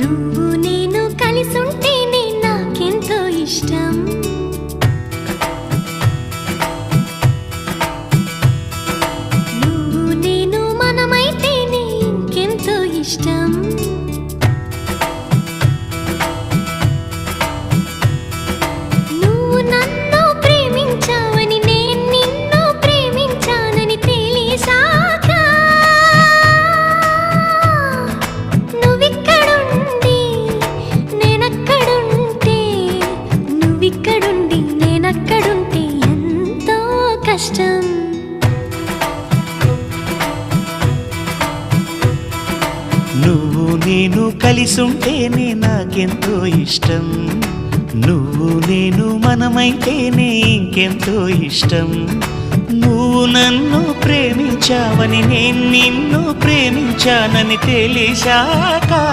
నువ్వు నేను కలిసుంటేనే నాకెంతో ఇష్టం. కష్టం నువ్వు నేను కలిసుంటేనే నాకెంతో ఇష్టం. నువ్వు నేను మనమైతేనే ఇంకెంతో ఇష్టం. నువ్వు నన్ను ప్రేమించావని నేను నిన్ను ప్రేమించానని తెలిసాక